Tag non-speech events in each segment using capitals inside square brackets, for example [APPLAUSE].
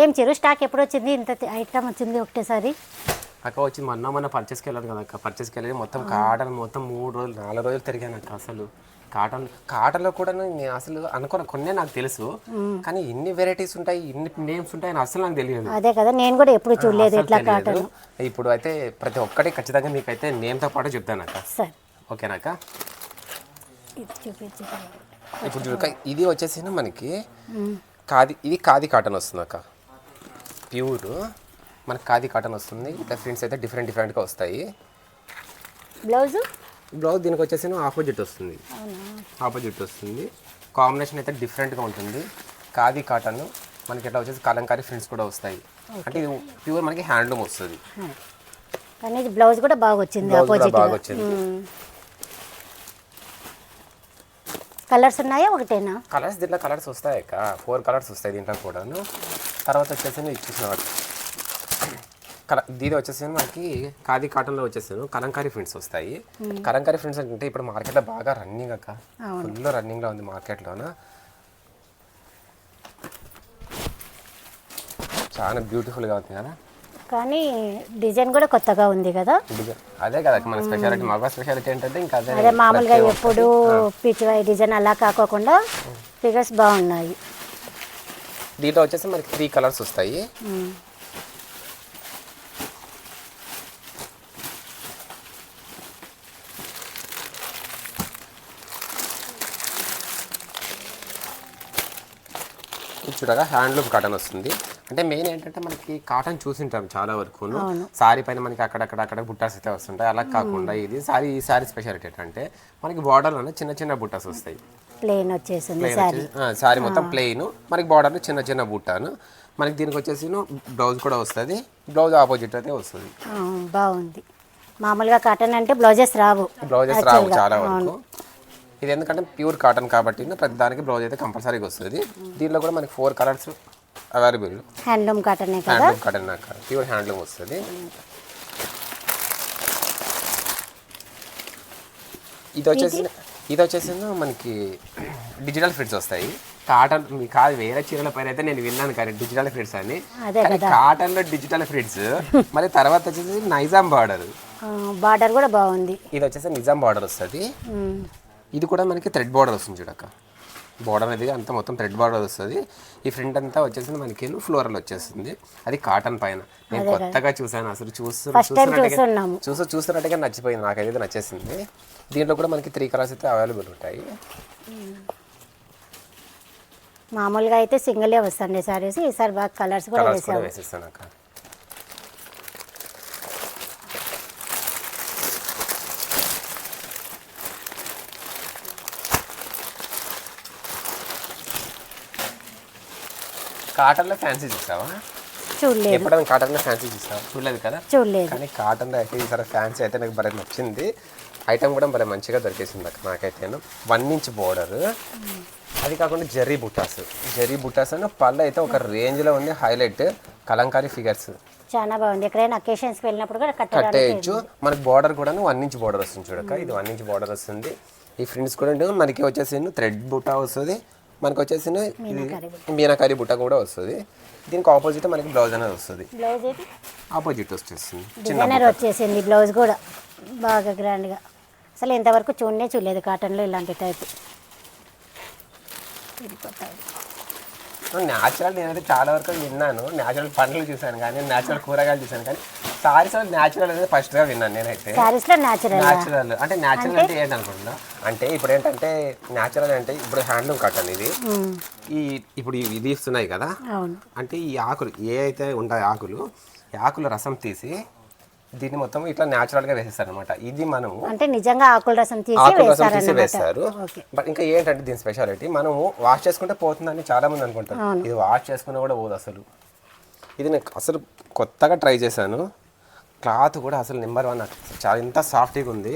ఏం చిరు? స్టాక్ ఎప్పుడు వచ్చింది ఇంత ఐటమ్ వచ్చింది ఒకటేసారి. అక్క వచ్చి మొన్న మొన్న పర్చేస్కి వెళ్ళాను కదా అక్క. పర్చేస్కి వెళ్ళి మొత్తం కాటన్ మొత్తం మూడు రోజులు నాలుగు రోజులు తిరిగాను అక్క అసలు. కాటన్ కాటన్లో కూడా నేను అసలు అనుకున్న కొన్నే నాకు తెలుసు. కానీ ఇన్ని వెరైటీస్ ఉంటాయి ఇన్ని నేమ్స్ ఉంటాయి అసలు నాకు తెలియదు. అదే కదా నేను కూడా ఎప్పుడు చూడలేదు ఇట్లా. కాటన్ ఇప్పుడు అయితే ప్రతి ఒక్కటి ఖచ్చితంగా మీకైతే నేమ్తో పాటు చెప్తాను అక్క. సరే. ఓకేనాక ఇప్పుడు చూడక ఇది వచ్చేసి మనకి కాది ఇది కాది కాటన్ వస్తుంది అక్క. ప్యూర్. మనకి కాది కాటన్ వస్తుంది. ఇట్లా ప్రింట్స్ అయితే డిఫరెంట్ డిఫరెంట్గా వస్తాయి. బ్లౌజు? బ్లౌజ్ దీనికి వచ్చేసి ఆపోజిట్ వస్తుంది. ఆపోజిట్ వస్తుంది. కాంబినేషన్ అయితే డిఫరెంట్గా ఉంటుంది. ఖాదీ కాటన్ మనకి ఇట్లా వచ్చేసి కలంకారీ ప్రింట్స్ కూడా వస్తాయి. అంటే ఇది ప్యూర్ మనకి హ్యాండ్లూమ్ వస్తుంది. కానీ బ్లౌజ్ కూడా బాగా వచ్చింది ఆపోజిట్ బాగా వచ్చింది. కలర్స్ ఉన్నాయా ఒకటేనా? కలర్స్ దీంట్లో కలర్స్ వస్తాయి అక్క. ఫోర్ కలర్స్ వస్తాయి దీంట్లో కూడాను. తర్వాత వచ్చేసి ఇచ్చేసిన కల దీని వచ్చేసి మనకి ఖాదీ కాటన్లో వచ్చేసాను కలంకారీ ప్రింట్స్ వస్తాయి. కలంకారీ ప్రింట్స్ అంటే ఇప్పుడు మార్కెట్లో బాగా రన్నింగ్ అక్క. ఫుల్ రన్నింగ్లో ఉంది మార్కెట్లోన? చాలా బ్యూటిఫుల్గా ఉంది కదా? కానీ డిజైన్ కూడా కొత్తగా ఉంది కదా? అదే కదా మన స్పెషాలిటీ మగ స్పెషాలిటీ ఏంటంటే ఇంకా అదే అదే మామూలుగా ఎప్పుడు పిచ్చివై డిజైన్ అలా కాకోకుండా ఫిగర్స్ బాగున్నాయి. దీంట్లో వచ్చేసి మనకి త్రీ కలర్స్ వస్తాయి. చూడగా హ్యాండ్లూమ్ కాటన్ వస్తుంది. అంటే మెయిన్ ఏంటంటే మనకి కాటన్ చూసింటాం చాలా వరకు. సారీ పైన మనకి అక్కడక్కడ అక్కడ బుట్టాస్ అయితే వస్తుంటాయి. అలా కాకుండా ఇది సారీ ఈ సారీ స్పెషాలిటీ ఏంటంటే మనకి బార్డర్లోనే చిన్న చిన్న బుట్టాస్ వస్తాయి. ప్లెయిన్ వచ్చేసింది సారీ. సారీ మొత్తం ప్లెయిన్ మనకి బార్డర్లో చిన్న చిన్న బుట్టాను మనకి దీనికి వచ్చేసి బ్లౌజ్ కూడా వస్తుంది. బ్లౌజ్ ఆపోజిట్ అయితే వస్తుంది. ఆ, బాగుంది. మామూలుగా కాటన్ అంటే బ్లౌజెస్ రావు. బ్లౌజెస్ రావు చాలా వరకు. ఇది ఎందుకంటే ప్యూర్ కాటన్ కాబట్టి ప్రతి దానికి బ్లౌజ్ అయితే కంపల్సరీగా వస్తుంది. దీంట్లో కూడా మనకి ఫోర్ కలర్స్ అవైలబుల్. హ్యాండ్లూమ్ కాటనే కదా? హ్యాండ్లూమ్ కాటన్ నాకు ప్యూర్ హ్యాండ్లూమ్ వస్తుంది. ఇది వచ్చేసి ఇది వచ్చేసి మనకి డిజిటల్ ఫిట్స్ వస్తాయి. కాటన్ కాదు వేరే చీరల పైన అయితే నేను విన్నాను కానీ డిజిటల్ ఫిట్స్ అని. కాటన్లో డిజిటల్ ఫిట్స్ మరి తర్వాత వచ్చేసి నైజాం బార్డర్ బార్డర్ కూడా బాగుంది. ఇది వచ్చేసి నిజాం బార్డర్ వస్తుంది. ఇది కూడా మనకి థ్రెడ్ బార్డర్ వస్తుంది చూడక్క బార్డర్ అనేది అంతా మొత్తం థ్రెడ్ బార్డర్ వస్తుంది. ఈ ఫ్రంట్ అంతా వచ్చేసి మనకి ఫ్లోరల్ వచ్చేస్తుంది అది కాటన్ పైన. నేను కొత్తగా చూసాను అసలు చూస్తూ ఫస్ట్ టైం చూస్తున్నట్టుగా చూస్తున్నట్టుగా నచ్చిపోయింది. నాకైతే నచ్చేసింది. దీంట్లో కూడా మనకి త్రీ కలర్స్ అయితే అవైలబుల్ ఉంటాయి. మామూలుగా అయితే సింగిలే వస్తుండే సారీస్ ఈసారి బాగా కలర్స్ కూడా వేసేస్తాను అక్క. కాటన్లో ఫ్యాన్సీ చూసావా? చూడలేదు. ఎప్పుడైనా కాటన్లో ఫ్యాన్సీ చూసావా? చూడలేదు కదా? చూడలేదు. కానీ కాటన్లో అయితే ఈసారి ఫ్యాన్సీ అయితే నాకు భలే నచ్చింది. ఐటమ్ కూడా భలే మంచిగా దొరికేసింది అక్క నాకైతే వన్ ఇంచ్ బోర్డర్. అది కాకుండా జరీ బుట్టాస్ జరీ బుట్టాస్ అని పళ్ళు అయితే ఒక రేంజ్లో ఉంది హైలైట్. కలంకారీ ఫిగర్స్. చాలా బాగుంది. ఎక్కడైనా అకేషన్స్కి వెళ్ళినప్పుడు కూడా కట్టేయచ్చు మనకి బార్డర్ కూడా వన్ ఇంచ్ బార్డర్ వస్తుంది చూడక ఇది వన్ ఇంచ్ బార్డర్ వస్తుంది. ఈ ఫ్రింట్స్ కూడా మనకి వచ్చేసి థ్రెడ్ బుట్ట వస్తుంది. మనకి వచ్చేసి మీనాకారి బుట్ట కూడా వస్తుంది. దీనికి ఆపోజిట్ మనకి బ్లౌజ్ అనేది వస్తుంది. ఆపోజిట్ వచ్చేస్తుంది డిజైనర్ వచ్చేసింది బ్లౌజ్ కూడా. బాగా గ్రాండ్గా అసలు ఇంతవరకు చూడనే చూడలేదు కాటన్లో ఇలాంటి టైప్. న్యాచురల్ నేనైతే చాలా వరకు విన్నాను. న్యాచురల్ పండ్లు చూశాను కానీ న్యాచురల్ కూరగాయలు చూశాను కానీ సారీస్ న్యాచురల్ అనేది ఫస్ట్గా విన్నాను నేనైతే. న్యాచురల్ న్యాచురల్ అంటే న్యాచురల్ అంటే? ఏంటనుకుంటున్నా అంటే ఇప్పుడు ఏంటంటే న్యాచురల్ అంటే ఇప్పుడు హ్యాండ్లూమ్ కాటన్ ఇది. ఈ ఇప్పుడు ఇది ఇస్తున్నాయి కదా? అంటే ఈ ఆకులు ఏ అయితే ఉంటాయి ఆకులు ఆకుల రసం తీసి దీన్ని మొత్తం ఇట్లా న్యాచురల్గా వేసేస్తారు అనమాట ఇది మనము అంటే నిజంగా ఆకుల రసం తీసి ఆకుల రసం తీసి వేస్తారన్నమాట వేస్తారు బట్ ఇంకా ఏంటంటే దీని స్పెషాలిటీ మనము వాష్ చేసుకుంటే పోతుందని చాలా మంది అనుకుంటారు ఇది వాష్ చేసుకున్నా కూడా పోదు అసలు. ఇది నేను అసలు కొత్తగా ట్రై చేశాను. క్లాత్ కూడా అసలు నెంబర్ వన్ చాలా ఇంత సాఫ్ట్గా ఉంది.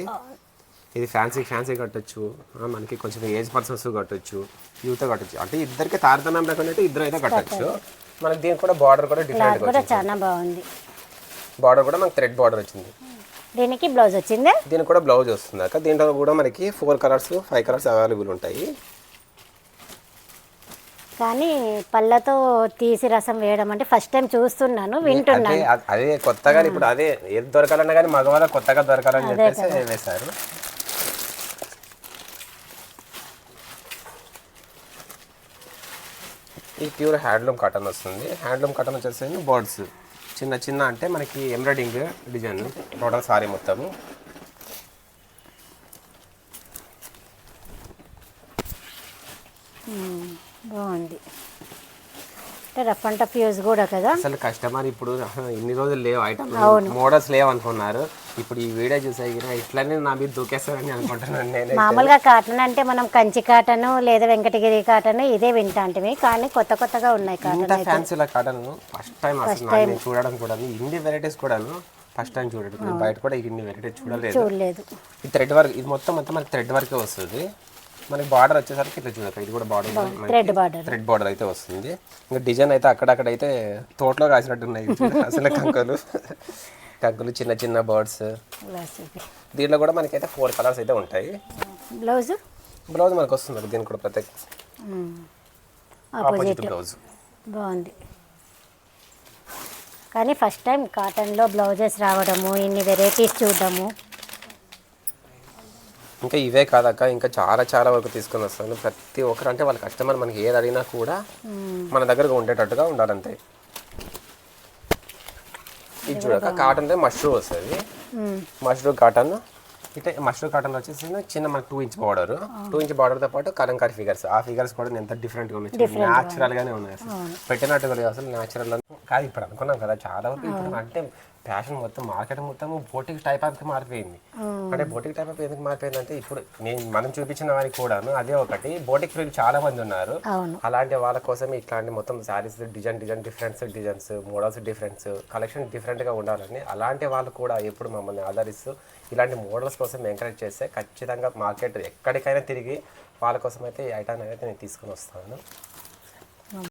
ఇది ఫ్యాన్సీ ఫ్యాన్సీ కట్టొచ్చు. మనకి కొంచెం ఏజ్ పర్సన్స్ కట్టొచ్చు. యూత్ కట్టొచ్చు. అంటే ఇద్దరికి తారతమ్యం లేకుండా ఇద్దరు అయితే కట్టొచ్చు. మనకి దీనికి కూడా బార్డర్ కూడా వచ్చింది చాలా బాగుంది. బార్డర్ కూడా మనకి థ్రెడ్ బార్డర్ వచ్చింది. దీనికి బ్లౌజ్ వచ్చిందే? దీనికి కూడా బ్లౌజ్ వస్తుంది అక్క. దీంట్లో కూడా మనకి four colours five colours available ఉంటాయి. కానీ పళ్ళతో తీసి రసం వేయడం అంటే ఫస్ట్ టైం చూస్తున్నాను వింటున్నాను. అదే కొత్తగా ఇప్పుడు అదే ఏది దొరకాలన్నా కానీ మగవాళ్ళకి కొత్తగా దొరకాలని చెప్పేసి వేశారు. ఈ ప్యూర్ హ్యాండ్లూమ్ కాటన్ వస్తుంది. హ్యాండ్లూమ్ కాటన్ వచ్చేసి బర్డ్స్. చిన్న చిన్న అంటే మనకి ఎంబ్రాయిడింగ్ డిజైన్ టోటల్ సారీ మొత్తము. బాగుంది. రఫ్ అండ్ టఫ్ యూజ్ కూడా కదా? అసలు కస్టమర్ ఇప్పుడు ఇన్ని రోజులు లేవు ఐటమ్. మోడల్స్ లేవు అనుకున్నారు. ఇప్పుడు ఈ వీడియో చూసే ఇట్లానే నా మీద దూకేస్తారని అనుకుంటున్నాను నేను మామూలుగా కాటన్ అంటే మనం కంచి కాటన్ లేదా వెంకటగిరి కాటన్ ఇదే వింటాంటివి కానీ కొత్త కొత్తగా ఉన్నాయి కాటన్ ఫ్యాన్సీల కాటన్ ఫస్ట్ టైం అసలు నేను చూడడం కూడా ఇన్ని వెరైటీస్ కూడాను ఫస్ట్ టైం చూడడం. బయట కూడా ఇన్ని వెరైటీస్ చూడలేదు. చూడలేదు. ఈ థ్రెడ్ వర్క్ ఇది మొత్తం మొత్తం మనకి థ్రెడ్ వర్కే వస్తుంది. మనకి బార్డర్ వచ్చేసరికి ఇట్లా చూడక ఇది కూడా border thread border thread border అయితే వస్తుంది. ఇంకా డిజైన్ అయితే అక్కడక్కడ అయితే తోటలో కాసినట్టు ఉన్నాయి అసలు కంకులు. [LAUGHS] కంకులు చిన్న చిన్న బర్డ్స్ దీంట్లో కూడా మనకైతే ఫోర్ కలర్స్ అయితే ఉంటాయి. బ్లౌజు బ్లౌజ్ మనకు వస్తుంది దీనికి కూడా ప్రత్యేక ఆపోజిట్ బ్లౌజ్ బాగుంది. కానీ ఫస్ట్ టైం కాటన్లో బ్లౌజెస్ రావడము ఇన్ని వెరైటీస్ చూడడము ఇంకా ఇవే కాదక్క ఇంకా చాలా చాలా వరకు తీసుకొని వస్తాను. ప్రతి ఒక్కరు అంటే వాళ్ళ కస్టమర్ మనకి ఏది అడిగినా కూడా మన దగ్గర ఉండేటట్టుగా ఉండాలంతే. ఇది చూడక కాటన్ మష్రూ వస్తుంది. మ్మ్. మష్రూ కాటన్ ఇట్లా మష్రూ కాటన్ వచ్చేసి చిన్న మనకి two inch border two inch బార్డర్తో పాటు కలంకారీ ఫిగర్స్ ఆ ఫిగర్స్ కూడా ఎంత డిఫరెంట్గా ఉన్నాయి న్యాచురల్ గానే ఉన్నాయి. అసలు. పెట్టినట్టు కూడా అసలు. న్యాచురల్ కాదు ఇప్పుడు అనుకున్నాం కదా చాలా వరకు ఇప్పుడు అంటే ఫ్యాషన్ మొత్తం మార్కెట్ మొత్తం బోటిక్ టైప్ ఆఫ్ మారిపోయింది. అంటే బోటిక్ టైప్ ఆఫ్ ఎందుకు మారిపోయింది అంటే ఇప్పుడు నేను మనం చూపించిన వారికి కూడాను అదే ఒకటి. బోటిక్ ఫీల్డ్ చాలా మంది ఉన్నారు. అలాంటి వాళ్ళ కోసం ఇట్లాంటి మొత్తం saris design design difference designs models difference collection డిఫరెంట్గా ఉండాలని అలాంటి వాళ్ళు కూడా ఎప్పుడు మమ్మల్ని ఆదరిస్తూ ఇలాంటి మోడల్స్ కోసం ఎంకరేజ్ చేస్తే ఖచ్చితంగా మార్కెట్ ఎక్కడికైనా తిరిగి వాళ్ళ కోసం అయితే ఈ ఐటమ్ అయితే నేను తీసుకొని వస్తాను.